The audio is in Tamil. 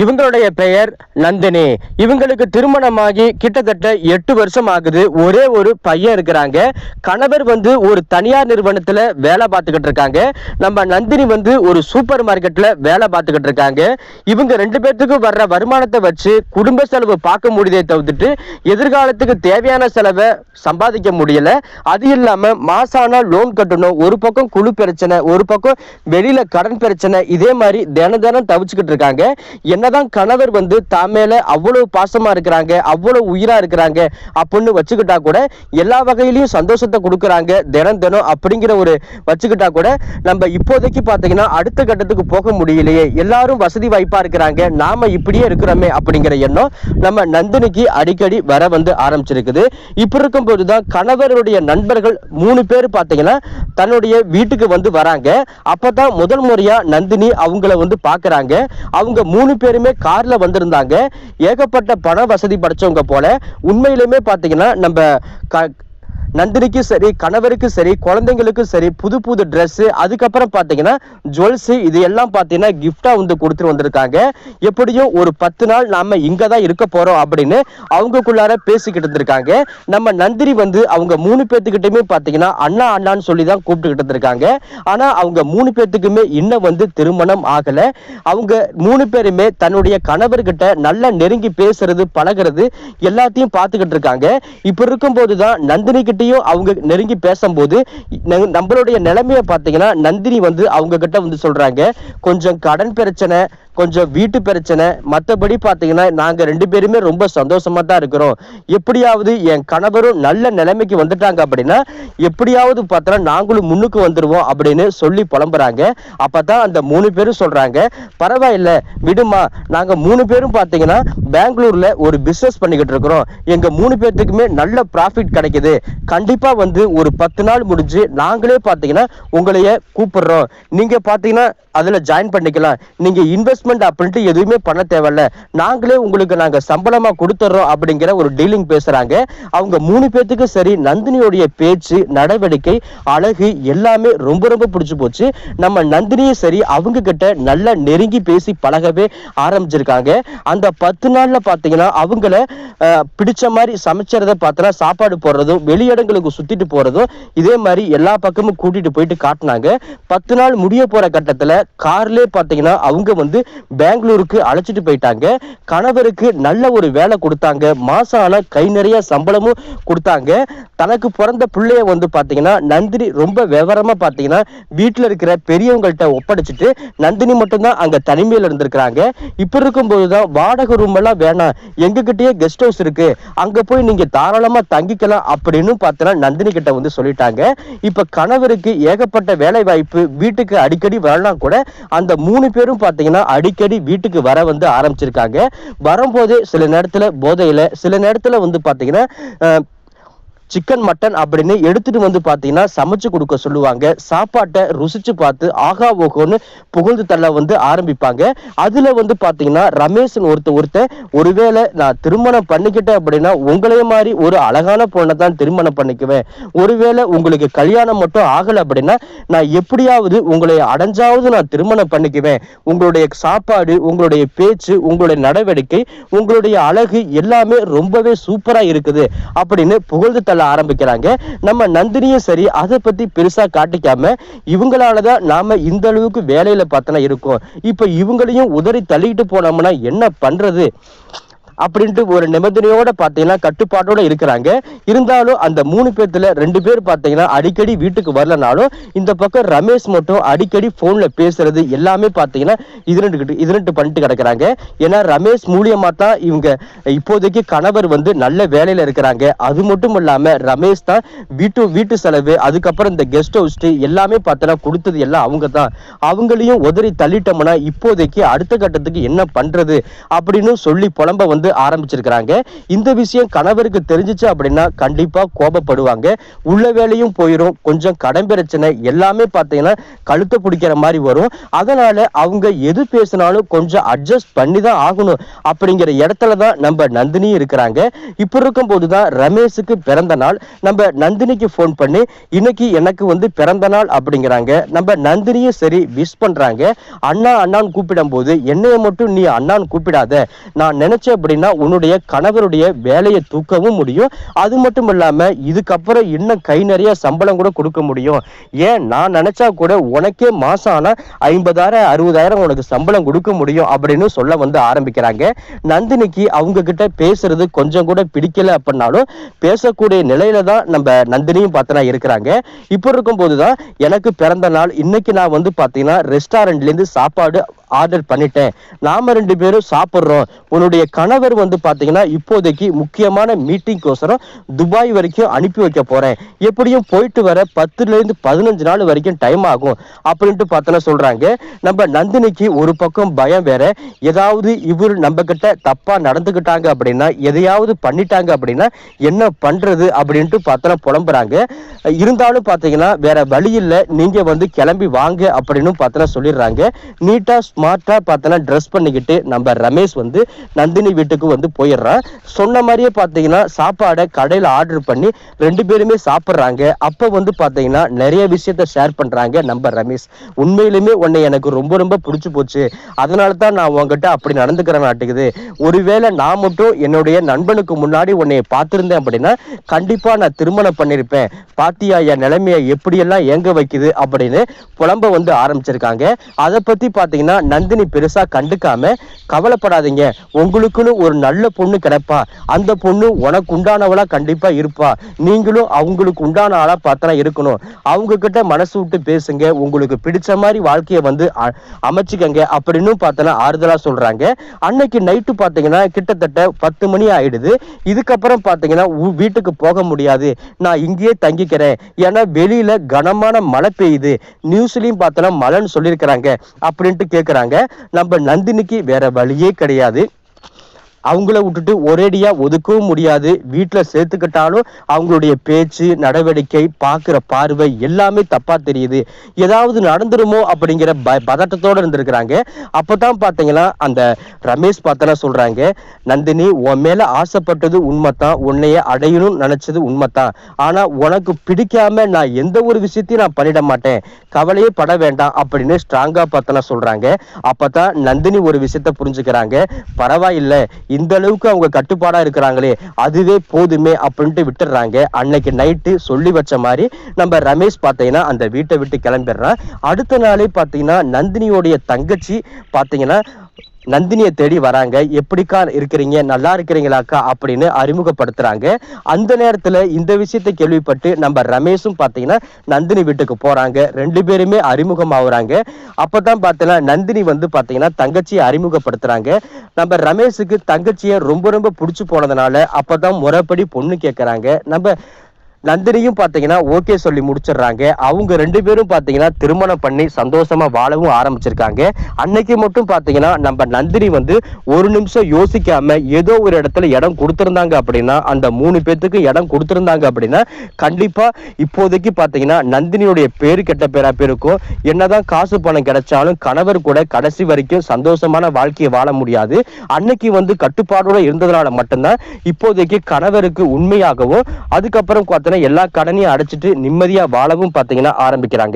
இவங்களுடைய பெயர் நந்தினி. இவங்களுக்கு திருமணமாகி கிட்டத்தட்ட எட்டு வருஷம் ஆகுது ஒரே ஒரு பையன் இருக்கிறாங்க. கணவர் வந்து ஒரு தனியார் நிறுவனத்துல வேலை பார்த்துக்கிட்டு இருக்காங்க. நம்ம நந்தினி வந்து ஒரு சூப்பர் மார்க்கெட்ல வேலை பார்த்துக்கிட்டு இருக்காங்க. இவங்க ரெண்டு பேர்த்துக்கும் வர்ற வருமானத்தை வச்சு குடும்ப செலவு பார்க்க முடியுதே தவிர்த்துட்டு எதிர்காலத்துக்கு தேவையான செலவை சம்பாதிக்க முடியல. அது இல்லாம மாசான லோன் கட்டணும். ஒரு பக்கம் குழு பிரச்சனை ஒரு பக்கம் வெளியில கடன் பிரச்சனை. இதே மாதிரி தினம் தினம் தவிச்சுக்கிட்டு இருக்காங்க. என்ன என்னதான் கணவர் வந்து தான் மேல அவ்வளவு பாசமா இருக்கிறாங்க அவ்வளவு உயிரா இருக்கிறாங்க அப்படின்னு வச்சுக்கிட்டா கூட எல்லா வகையிலையும் சந்தோஷத்தை கொடுக்குறாங்க தினம் தினம் அப்படிங்கிற ஒரு வச்சுக்கிட்டா கூட நம்ம இப்போதைக்கு பாத்தீங்கன்னா அடுத்த கட்டத்துக்கு போக முடியலையே. எல்லாரும் வசதி வாய்ப்பா இருக்கிறாங்க நாம இப்படியே இருக்கிறோமே அப்படிங்கிற எண்ணம் நம்ம நந்தினிக்கு அடிக்கடி வர வந்து ஆரம்பிச்சிருக்குது. இப்படி இருக்கும்போது தான் கணவருடைய நண்பர்கள் மூணு பேர் பார்த்தீங்கன்னா தன்னுடைய வீட்டுக்கு வந்து வராங்க. அப்பதான் முதல் முறையா நந்தினி அவங்கள வந்து பார்க்கறாங்க. அவங்க மூணு எல்லாருமே கார்ல வந்திருந்தாங்க. ஏகப்பட்ட பண வசதி படைச்சவங்க போல. உண்மையிலுமே பார்த்தீங்கன்னா நம்ம க நந்தினிக்கு சரி கணவருக்கு சரி குழந்தைங்களுக்கும் சரி புது புது ட்ரெஸ் அதுக்கப்புறம் பார்த்தீங்கன்னா ஜுவல்ஸ் இது எல்லாம் பார்த்தீங்கன்னா கிஃப்டா வந்து கொடுத்துட்டு வந்திருக்காங்க. எப்படியும் ஒரு பத்து நாள் நாம இங்க தான் இருக்க போறோம் அப்படின்னு அவங்கக்குள்ளார பேசிக்கிட்டு இருந்திருக்காங்க. நம்ம நந்தினி வந்து அவங்க மூணு பேர்த்துக்கிட்டுமே பார்த்தீங்கன்னா அண்ணா அண்ணான்னு சொல்லி தான் கூப்பிட்டுக்கிட்டு இருந்திருக்காங்க. ஆனா அவங்க மூணு பேர்த்துக்குமே இன்னும் வந்து திருமணம் ஆகல. அவங்க மூணு பேருமே தன்னுடைய கணவர்கிட்ட நல்லா நெருங்கி பேசுறது பழகுறது எல்லாத்தையும் பார்த்துக்கிட்டு இருக்காங்க. இப்ப இருக்கும்போது தான் நந்தினி கிட்டயும் அவங்க நெருங்கி பேசும்போது நம்மளுடைய நிலைமைய பார்த்தீங்கன்னா நந்தினி வந்து அவங்க கிட்ட வந்து சொல்றாங்க கொஞ்சம் கடன் பிரச்சனை கொஞ்சம் வீட்டு பிரச்சனை மற்றபடி பார்த்தீங்கன்னா நாங்க ரெண்டு பேருமே ரொம்ப சந்தோஷமா தான் இருக்கிறோம். எப்படியாவது என் கணவரும் நல்ல நிலைமைக்கு வந்துட்டாங்க அப்படின்னா எப்படியாவது பார்த்தா நாங்களும் முன்னுக்கு வந்துருவோம் அப்படின்னு சொல்லி புலம்புறாங்க. அப்பதான் அந்த மூணு பேரும் சொல்றாங்க பரவாயில்ல விடுமா நாங்க மூணு பேரும் பார்த்தீங்கன்னா பெங்களூர்ல ஒரு பிசினஸ் பண்ணிக்கிட்டு இருக்கிறோம். எங்க மூணு பேர்த்துக்குமே நல்ல ப்ராஃபிட் கிடைக்குது. கண்டிப்பா வந்து ஒரு பத்து நாள் முடிஞ்சு நாங்களே பார்த்தீங்கன்னா உங்களைய கூப்பிடுறோம். நீங்க பார்த்தீங்கன்னா அதுல ஜாயின் பண்ணிக்கலாம். நீங்க இன்வெஸ்ட்மெண்ட் அப்படின்ட்டு எதுவுமே பண்ண தேவையில்ல. நாங்களே உங்களுக்கு நாங்க சம்பளமா கொடுத்துட்றோம் அப்படிங்கிற ஒரு டீலிங் பேசுறாங்க. அவங்க மூணு பேர்த்துக்கும் சரி நந்தினியோடைய பேச்சு நடவடிக்கை அழகு எல்லாமே ரொம்ப ரொம்ப பிடிச்சு போச்சு. நம்ம நந்தினியும் சரி அவங்க கிட்ட நல்லா நெருங்கி பேசி பழகவே ஆரம்பிச்சிருக்காங்க. அந்த பத்து நாள்ல பாத்தீங்கன்னா அவங்கள பிடிச்ச மாதிரி சமைச்சதை பார்த்தா சாப்பாடு போடுறதும் இடங்களுக்கு சுத்திட்டு போறதும் இதே மாதிரி எல்லா பக்கமும் கூட்டிட்டு போயிட்டு காட்டினாங்க. பத்து நாள் முடிய போற கட்டத்துல கார்லயே பாத்தீங்கன்னா அவங்க வந்து பெங்களூருக்கு அழைச்சிட்டு போயிட்டாங்க. கணவருக்கு நல்ல ஒரு வேலை கொடுத்தாங்க. மாசம் ஆனா கை நிறைய சம்பளமும் கொடுத்தாங்க. தனக்கு பிறந்த பிள்ளைய வந்து பாத்தீங்கன்னா நந்தினி ரொம்ப விவரமா பாத்தீங்கன்னா வீட்டுல இருக்கிற பெரியவங்கள்ட்ட ஒப்படைச்சிட்டு நந்தினி மட்டும்தான் அங்க தனிமையில இருந்திருக்கிறாங்க. இப்ப இருக்கும்போது தான் வாடகை ரூம் எல்லாம் வேணாம். எங்ககிட்டயே கெஸ்ட் ஹவுஸ் இருக்கு. அங்க போய் நீங்க தாராளமா தங்கிக்கலாம் அப்படின்னு பார்த்தனா நந்தினி கிட்ட வந்து சொல்லிட்டாங்க. இப்ப கணவருக்கு ஏகப்பட்ட வேலை வாய்ப்பு வீட்டுக்கு அடிக்கடி வரலாம் கூட அந்த மூணு பேரும் பாத்தீங்கன்னா அடிக்கடி வீட்டுக்கு வர வந்து ஆரம்பிச்சிருக்காங்க. வரும்போது சில நேரத்துல போதையில சில நேரத்துல வந்து பாத்தீங்கன்னா சிக்கன் மட்டன் அப்படின்னு எடுத்துட்டு வந்து பார்த்தீங்கன்னா சமைச்சு கொடுக்க சொல்லுவாங்க. சாப்பாட்டை ருசிச்சு பார்த்து ஆகா ஓகோன்னு புகழ்ந்து தள்ள வந்து ஆரம்பிப்பாங்க. அதுல வந்து பார்த்தீங்கன்னா ரமேஷன் ஒருத்த ஒருத்தன் ஒருவேளை நான் திருமணம் பண்ணிக்கிட்டேன் அப்படின்னா உங்களே மாதிரி ஒரு அழகான பொண்ணை தான் திருமணம் பண்ணிக்குவேன். ஒருவேளை உங்களுக்கு கல்யாணம் மட்டும் ஆகலை அப்படின்னா நான் எப்படியாவது உங்களை அடைஞ்சாவது நான் திருமணம் பண்ணிக்குவேன். உங்களுடைய சாப்பாடு உங்களுடைய பேச்சு உங்களுடைய நடவடிக்கை உங்களுடைய அழகு எல்லாமே ரொம்பவே சூப்பரா இருக்குது. அப்படின்னு புகழ்ந்து தள்ள ஆரம்பிக்கிறாங்க. நம்ம நந்தினியும் சரி அதை பத்தி பெருசா காட்டிக்காம இவங்களாலதான் நாம இந்த அளவுக்கு வேலையில பார்த்தனா இருக்கோம். இப்ப இவங்களையும் உதறி தள்ளிட்டு போனோம்னா என்ன பண்றது? அப்படின்ட்டு ஒரு நிபந்தனையோட பார்த்தீங்கன்னா கட்டுப்பாட்டோட இருக்கிறாங்க. இருந்தாலும் அந்த மூணு பேர்த்துல ரெண்டு பேர் பார்த்தீங்கன்னா அடிக்கடி வீட்டுக்கு வரலனாலும் இந்த பக்கம் ரமேஷ் மட்டும் அடிக்கடி போன்ல பேசுறது எல்லாமே பார்த்தீங்கன்னா இதுரெண்டு இதுரெண்டு பண்ணிட்டு கிடக்குறாங்க. ஏன்னா ரமேஷ் மூலியமா தான் இவங்க இப்போதைக்கு கணவர் வந்து நல்ல வேலையில இருக்கிறாங்க. அது மட்டும் இல்லாம ரமேஷ் தான் வீட்டு வீட்டு செலவு அதுக்கப்புறம் இந்த கெஸ்ட் ஹவுஸ் எல்லாமே பார்த்தோன்னா கொடுத்தது எல்லாம் அவங்க தான். அவங்களையும் உதறி தள்ளிட்டோம்னா இப்போதைக்கு அடுத்த கட்டத்துக்கு என்ன பண்றது அப்படின்னு சொல்லி புலம்ப வந்து வந்து ஆரம்பிச்சிருக்கிறாங்க. இந்த விஷயம் கணவருக்கு தெரிஞ்சிச்சு அப்படின்னா கண்டிப்பா கோபப்படுவாங்க. உள்ள வேலையும் போயிடும் கொஞ்சம் கடன் பிரச்சனை எல்லாமே பார்த்தீங்கன்னா கழுத்தை பிடிக்கிற மாதிரி வரும். அதனால அவங்க எது பேசினாலும் கொஞ்சம் அட்ஜஸ்ட் பண்ணி தான் ஆகணும் அப்படிங்கிற இடத்துல தான் நம்ம நந்தினி இருக்கிறாங்க. இப்படி இருக்கும்போது தான் ரமேஷுக்கு பிறந்த நாள். நம்ம நந்தினிக்கு ஃபோன் பண்ணி. இன்னைக்கு எனக்கு வந்து பிறந்த நாள் அப்படிங்கிறாங்க. நம்ம நந்தினியும் சரி விஷ் பண்றாங்க. அண்ணா அண்ணான்னு கூப்பிடும் போது என்னைய மட்டும் நீ அண்ணான்னு கூப்பிடாத. நான் நினைச்சேன் அப்படின்னா உன்னுடைய கணவருடைய வேலையை தூக்கவும் முடியும். அது மட்டும் இல்லாமல் இதுக்கப்புறம் இன்னும் கை நிறைய சம்பளம் கூட கொடுக்க முடியும். ஏன்? நான் நினைச்சா கூட உனக்கே மாசம் ஆனால் ஐம்பதாயிரம் அறுபதாயிரம் உனக்கு சம்பளம் கொடுக்க முடியும் அப்படின்னு சொல்ல வந்து ஆரம்பிக்கிறாங்க. நந்தினிக்கு அவங்க கிட்ட பேசுறது கொஞ்சம் கூட பிடிக்கல அப்படின்னாலும் பேசக்கூடிய நிலையில தான் நம்ம நந்தினியும் பார்த்தனா இருக்கிறாங்க. இப்போ இருக்கும்போது தான் எனக்கு பிறந்த நாள். இன்னைக்கு நான் வந்து பார்த்தீங்கன்னா ரெஸ்டாரண்ட்லேருந்து சாப்பாடு ஆர்டர் பண்ணிட்டேன். நாம ரெண்டு பேரும் சாப்பிட்றோம். உன்னுடைய கணவர் வந்து பார்த்தீங்கன்னா இப்போதைக்கு முக்கியமான மீட்டிங்கோசரம் துபாய் வரைக்கும் அனுப்பி வைக்க போறேன். எப்படியும் போயிட்டு வர பத்துல இருந்து பதினஞ்சு நாள் வரைக்கும் டைம் ஆகும். அப்படின்ட்டு பார்த்தோன்னா சொல்றாங்க. நம்ம நந்தினிக்கு ஒரு பக்கம் பயம் வேற. ஏதாவது இவர் நம்ம கிட்ட தப்பா நடந்துக்கிட்டாங்க அப்படின்னா எதையாவது பண்ணிட்டாங்க அப்படின்னா என்ன பண்றது அப்படின்ட்டு பார்த்தோன்னா புலம்புறாங்க. இருந்தாலும் பார்த்தீங்கன்னா வேற வழி இல்லை. நீங்க வந்து கிளம்பி வாங்க அப்படின்னு பார்த்தோன்னா சொல்லிடுறாங்க. நீட்டா ஸ்மார்ட்டாக பார்த்தோன்னா ட்ரெஸ் பண்ணிக்கிட்டு நம்ம ரமேஷ் வந்து நந்தினி வீட்டுக்கு வந்து போயிடுறான். சொன்ன மாதிரியே பார்த்தீங்கன்னா சாப்பாடை கடையில் ஆர்டர் பண்ணி ரெண்டு பேருமே சாப்பிட்றாங்க. அப்போ வந்து பார்த்தீங்கன்னா நிறைய விஷயத்த ஷேர் பண்ணுறாங்க நம்ம ரமேஷ். உண்மையிலுமே உன்னை எனக்கு ரொம்ப ரொம்ப பிடிச்சி போச்சு. அதனால தான் நான் உங்ககிட்ட அப்படி நடந்துக்கிறேன் நாட்டுக்குது ஒருவேளை நான் மட்டும் என்னுடைய நண்பனுக்கு முன்னாடி உன்னை பார்த்துருந்தேன் அப்படின்னா கண்டிப்பாக நான் திருமணம் பண்ணியிருப்பேன். பாத்தியா என் நிலைமையை எப்படியெல்லாம் ஏங்க வைக்குது அப்படின்னு புலம்ப வந்து ஆரம்பிச்சிருக்காங்க. அதை பற்றி பார்த்தீங்கன்னா நந்தினி பெருசா கண்டுக்காம கவலைப்படாதீங்க. உங்களுக்குன்னு ஒரு நல்ல பொண்ணு கிடைப்பா. அந்த பொண்ணு உனக்கு உண்டானவளா கண்டிப்பா இருப்பா. நீங்களும் அவங்களுக்கு உண்டான ஆளா பார்த்தனா இருக்கணும். அவங்க கிட்ட மனசு விட்டு பேசுங்க. உங்களுக்கு பிடிச்ச மாதிரி வாழ்க்கையை வந்து அ- அமைச்சுக்கங்க. அப்படின்னு பார்த்தனா ஆறுதலா சொல்றாங்க. அன்னைக்கு நைட்டு பாத்தீங்கன்னா கிட்டத்தட்ட பத்து மணி ஆயிடுது. இதுக்கப்புறம் பாத்தீங்கன்னா வீட்டுக்கு போக முடியாது. நான் இங்கேயே தங்கிக்கிறேன். ஏன்னா வெளியில கனமான மழை பெய்யுது. நியூஸ்லயும் பார்த்தனா மழைன்னு சொல்லியிருக்கிறாங்க. அப்படின்ட்டு கேக்குறாங்க நம்ம நந்தினிக்கு வேற வழியே கிடையாது. அவங்கள விட்டுட்டு ஒரேடியா ஒதுக்கவும் முடியாது. வீட்டுல சேர்த்துக்கிட்டாலும் அவங்களுடைய பேச்சு நடவடிக்கை பார்க்குற பார்வை எல்லாமே தப்பா தெரியுது. ஏதாவது நடந்துருமோ அப்படிங்கிற ப பதட்டத்தோட இருந்திருக்கிறாங்க. அப்பதான் பாத்தீங்கன்னா அந்த ரமேஷ் பார்த்தனா சொல்றாங்க நந்தினி உன் மேல ஆசைப்பட்டது உண்மைத்தான் உன்னைய அடையணும்னு நினைச்சது உண்மைதான். ஆனா உனக்கு பிடிக்காம நான் எந்த ஒரு விஷயத்தையும் நான் பண்ணிட மாட்டேன். கவலையே பட வேண்டாம் அப்படின்னு ஸ்ட்ராங்கா பார்த்தனா சொல்றாங்க. அப்பதான் நந்தினி ஒரு விஷயத்த புரிஞ்சுக்கிறாங்க. பரவாயில்ல இந்த அளவுக்கு அவங்க கட்டுப்பாடா இருக்கிறாங்களே அதுவே போதுமே அப்படின்ட்டு விட்டுடுறாங்க. அன்னைக்கு நைட்டு சொல்லி வச்ச மாதிரி நம்ம ரமேஷ் பார்த்தீங்கன்னா அந்த வீட்டை விட்டு கிளம்பிடுறான். அடுத்த நாளே பார்த்தீங்கன்னா நந்தினியோடைய தங்கச்சி பார்த்தீங்கன்னா நந்தினியை தேடி வராங்க. எப்படிக்கா இருக்கிறீங்க? நல்லா இருக்கிறீங்களாக்கா? அப்படின்னு அறிமுகப்படுத்துறாங்க. அந்த நேரத்துல இந்த விஷயத்தை கேள்விப்பட்டு நம்ம ரமேஷும் பார்த்தீங்கன்னா நந்தினி வீட்டுக்கு போறாங்க. ரெண்டு பேருமே அறிமுகம் ஆகுறாங்க. அப்பதான் பார்த்தீங்கன்னா நந்தினி வந்து பார்த்தீங்கன்னா தங்கச்சியை அறிமுகப்படுத்துறாங்க. நம்ம ரமேஷுக்கு தங்கச்சியை ரொம்ப ரொம்ப பிடிச்சு போனதுனால அப்பதான் முறைப்படி பொண்ணு கேட்கறாங்க நம்ம நந்தினியும் பார்த்தீங்கன்னா ஓகே சொல்லி முடிச்சிடுறாங்க. அவங்க ரெண்டு பேரும் பார்த்தீங்கன்னா திருமணம் பண்ணி சந்தோஷமா வாழவும் ஆரம்பிச்சிருக்காங்க. அன்னைக்கு மட்டும் பார்த்தீங்கன்னா நம்ம நந்தினி வந்து ஒரு நிமிஷம் யோசிக்காம ஏதோ ஒரு இடத்துல இடம் கொடுத்துருந்தாங்க அப்படின்னா அந்த மூணு பேத்துக்கு இடம் கொடுத்துருந்தாங்க அப்படின்னா கண்டிப்பா இப்போதைக்கு பார்த்தீங்கன்னா நந்தினியுடைய பேரு கெட்ட பேரா பேருக்கும் என்னதான் காசு பணம் கிடைச்சாலும் கணவர் கூட கடைசி வரைக்கும் சந்தோஷமான வாழ்க்கையை வாழ முடியாது. அன்னைக்கு வந்து கட்டுப்பாடோட இருந்ததுனால மட்டும்தான் இப்போதைக்கு கணவருக்கு உண்மையாகவும் அதுக்கப்புறம் பார்த்தீங்கன்னா எல்லா கடனையும் அடைச்சிட்டு நிம்மதியா வாழவும் பாத்தீங்கன்னா ஆரம்பிக்கிறாங்க.